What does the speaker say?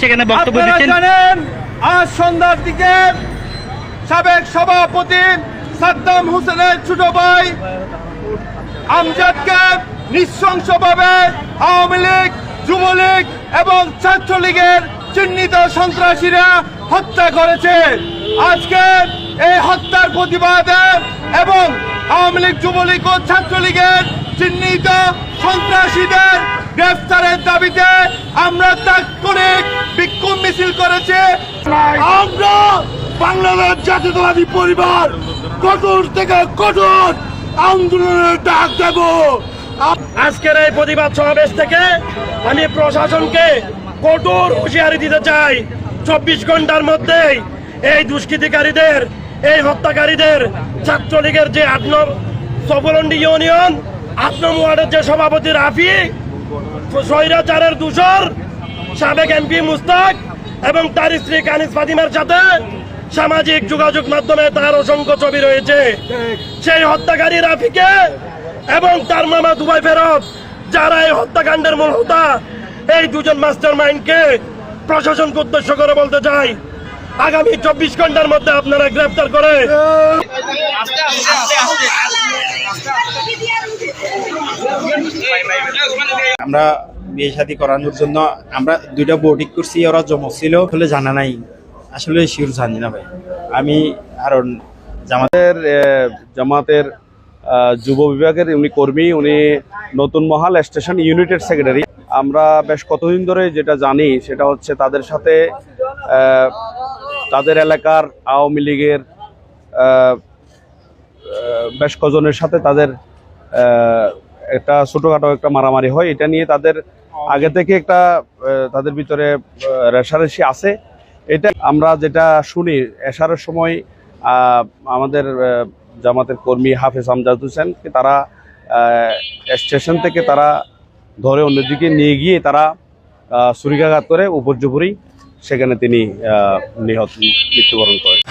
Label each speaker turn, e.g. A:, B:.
A: সেখানে বক্তব্য দিচ্ছেন।
B: জানেন আজ সন্ধ্যার দিকে সাবেক সভাপতি সাদ্দাম হোসেনের ছোট ভাই আমজাদকে নৃশংসভাবে আওয়ামী লীগ যুবলীগ এবং ছাত্রলীগের চিহ্নিত সন্ত্রাসীরা হত্যা করেছে। আজকে এই হত্যার প্রতিবাদে এবং আওয়ামী লীগ যুবলীগ ও ছাত্রলীগের চিহ্নিত সন্ত্রাসীদের গ্রেফতারের দাবিতে আমরা তাৎক্ষণিক বিক্ষোভ মিছিল করেছে।
C: আমরা বাংলাদেশ জাতীয়তাবাদী পরিবার কঠোর থেকে কঠোর আন্দোলনের ডাক দেব। আজকের এই প্রতিবাদ সমাবেশ থেকে আমি প্রশাসনকে কঠোর হুঁশিয়ারি দিতে চাই। চব্বিশ ঘণ্টার মধ্যেই এই দুষ্কৃতিকারীদের এই হত্যাকারীদের ছাত্রলীগের যে আট নম সফলন্ডি ইউনিয়ন আট নম্বর ওয়ার্ডের যে সভাপতি রাফি স্বৈরাচারের দূষর সাবেক এমপি মুস্তাক এবং তার স্ত্রী কানিস ফাতিমার সাথে সামাজিক যোগাযোগ মাধ্যমে তার অসংখ্য ছবি রয়েছে। সেই হত্যাকারী রাফিকে এবং তার মামা দুবাই ফেরত, যারা এই হত্যাকাণ্ডের মূল হোতা, এই দুজন মাস্টার মাইন্ডকে প্রশাসনকে উদ্দেশ্য করে বলতে চাই। আগামী চব্বিশ ঘণ্টার মধ্যে আপনারা গ্রেফতার করে
D: আমরা বিয়ে শাদী করানোর জন্য আমরা দুইটা বোর্ডিং করছি, ওরা জমা ছিল, আসলে জানা নাই। আসলে শিওর জানি না ভাই। আমি কারণ
E: জামাতের জামাতের যুব বিভাগের উনি কর্মী, উনি নতুন মহাল স্টেশন ইউনিটের সেক্রেটারি আমরা বেশ কতদিন ধরে যেটা জানি, সেটা হচ্ছে তাদের সাথে তাদের এলাকার আওয়ামী লীগের বেশ কজনের সাথে তাদের একটা ছোটখাটো একটা মারামারি হয় এটা নিয়ে তাদের আগে থেকে একটা তাদের ভিতরে রেশারেশি আছে। এটা আমরা যেটা শুনি এশারের সময় আমাদের জামাতের কর্মী হাফেজ আমজাদ হোসেন তারা স্টেশন থেকে তারা ধরে অন্যদিকে নিয়ে গিয়ে তারা ছুরিকাঘাত করে উপর্যুপুরি সেখানে তিনি নিহত মৃত্যুবরণ করেন।